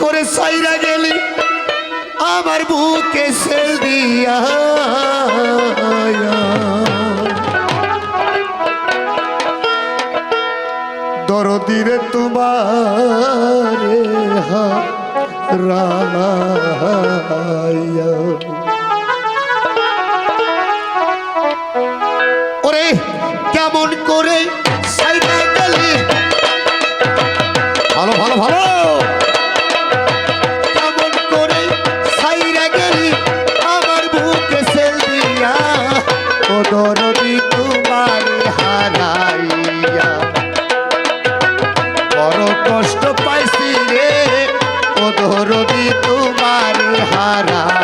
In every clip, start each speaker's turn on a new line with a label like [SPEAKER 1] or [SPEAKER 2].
[SPEAKER 1] করে সাইরা গেলি আমার বুকে সেল দিয়া দরদিরে তোমারে ওরে তোমার হারাইয়া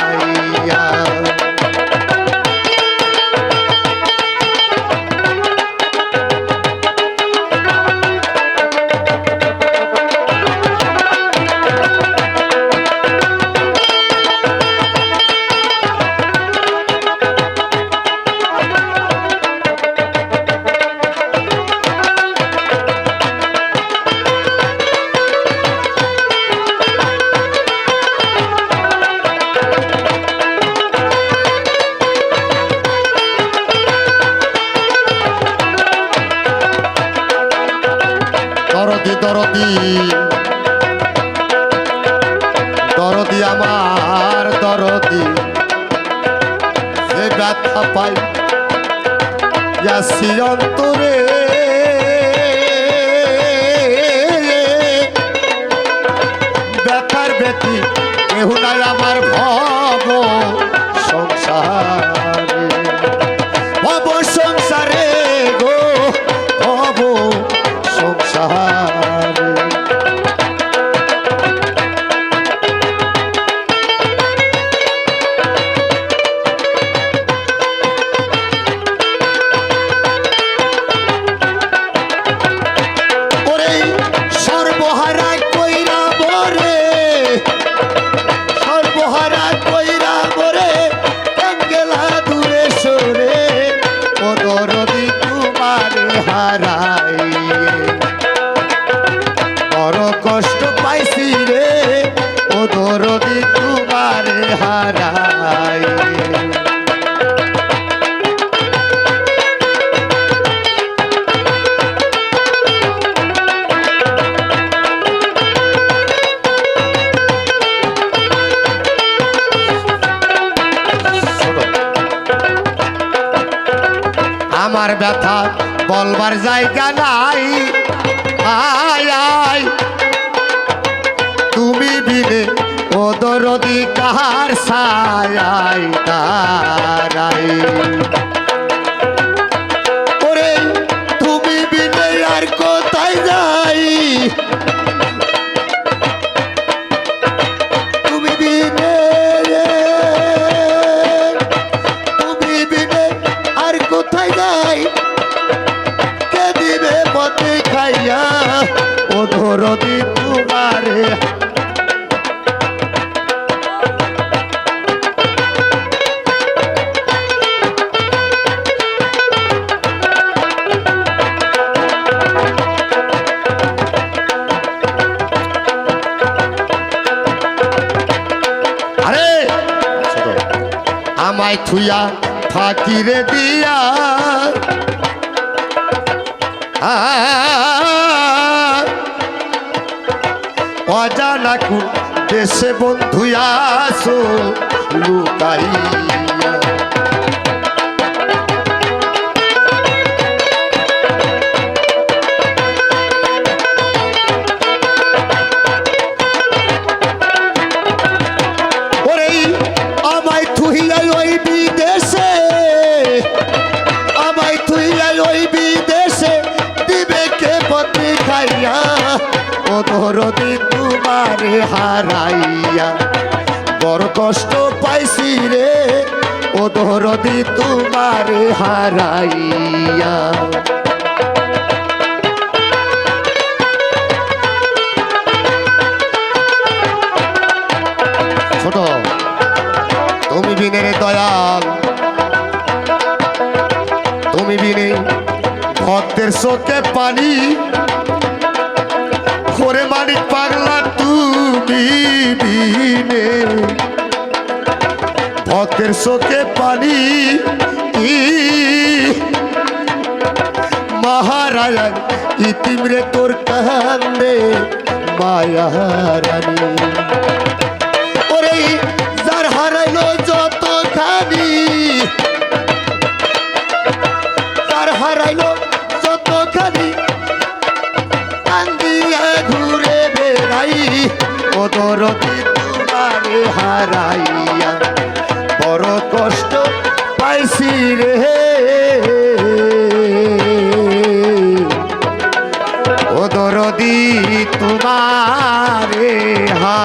[SPEAKER 1] দরদি আমার দরদি। যে ব্যথা পাই যাসি অন্তরে। ব্যথার ব্যথি কেহ নাই সর্বহারা আমার ব্যথা বলবার জায়গা নাই। আয় আয়। তুমি বিনে ও দরদি কাহার সায় দাঁড়াই। ওরে, তুমি বিনে আর কোথায় যাই? পথে খাইয়া ও ধরদি তোমারে আমায় থুইয়া ফাঁকি রে দিয়া অজানা কু দেশে বন্ধুয়া আসো লুকাইয়া ধরদি তোমারে হারাইয়া। বড় কষ্ট পাইছি রে, ও ধরদি তোমারে হারাইয়া। ছোট, তুমি বিনে রে দয়াল। তুমি বিনে ভক্তের চোখে পানি। করে পারলা তুমি দিনে ভক্তের চোখে পানি মহারাজা ইতিমরে তোর কান্দে মায়া রানী। অদরতি তোমারে হারাইয়া বড় কষ্ট পাইছি রে। ও দরদি তোমারে হা